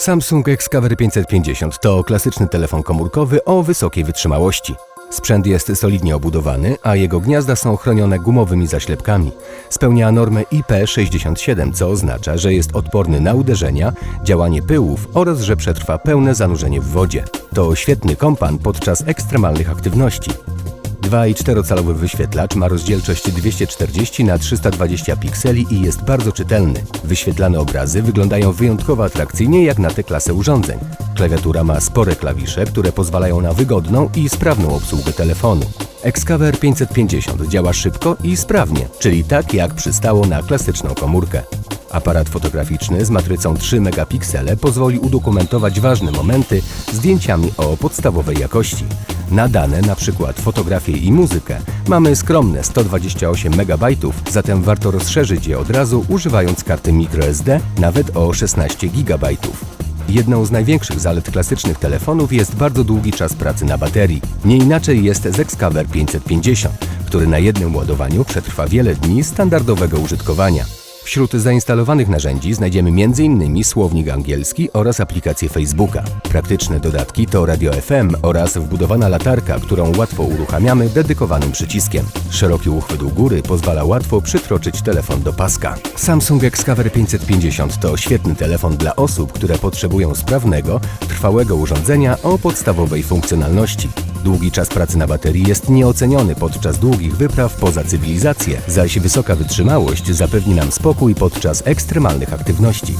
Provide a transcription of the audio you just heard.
Samsung Excaver 550 to klasyczny telefon komórkowy o wysokiej wytrzymałości. Sprzęt jest solidnie obudowany, a jego gniazda są chronione gumowymi zaślepkami. Spełnia normę IP67, co oznacza, że jest odporny na uderzenia, działanie pyłów oraz że przetrwa pełne zanurzenie w wodzie. To świetny kompan podczas ekstremalnych aktywności. 2,4-calowy wyświetlacz ma rozdzielczość 240 na 320 pikseli i jest bardzo czytelny. Wyświetlane obrazy wyglądają wyjątkowo atrakcyjnie jak na tę klasę urządzeń. Klawiatura ma spore klawisze, które pozwalają na wygodną i sprawną obsługę telefonu. Excaver 550 działa szybko i sprawnie, czyli tak jak przystało na klasyczną komórkę. Aparat fotograficzny z matrycą 3 megapiksele pozwoli udokumentować ważne momenty zdjęciami o podstawowej jakości. Na dane, np. fotografię i muzykę, mamy skromne 128 MB, zatem warto rozszerzyć je od razu używając karty microSD nawet o 16 GB. Jedną z największych zalet klasycznych telefonów jest bardzo długi czas pracy na baterii. Nie inaczej jest z Excaver 550, który na jednym ładowaniu przetrwa wiele dni standardowego użytkowania. Wśród zainstalowanych narzędzi znajdziemy m.in. słownik angielski oraz aplikację Facebooka. Praktyczne dodatki to radio FM oraz wbudowana latarka, którą łatwo uruchamiamy dedykowanym przyciskiem. Szeroki uchwyt u góry pozwala łatwo przytroczyć telefon do paska. Samsung Excaver 550 to świetny telefon dla osób, które potrzebują sprawnego, trwałego urządzenia o podstawowej funkcjonalności. Długi czas pracy na baterii jest nieoceniony podczas długich wypraw poza cywilizację, zaś wysoka wytrzymałość zapewni nam spokój podczas ekstremalnych aktywności.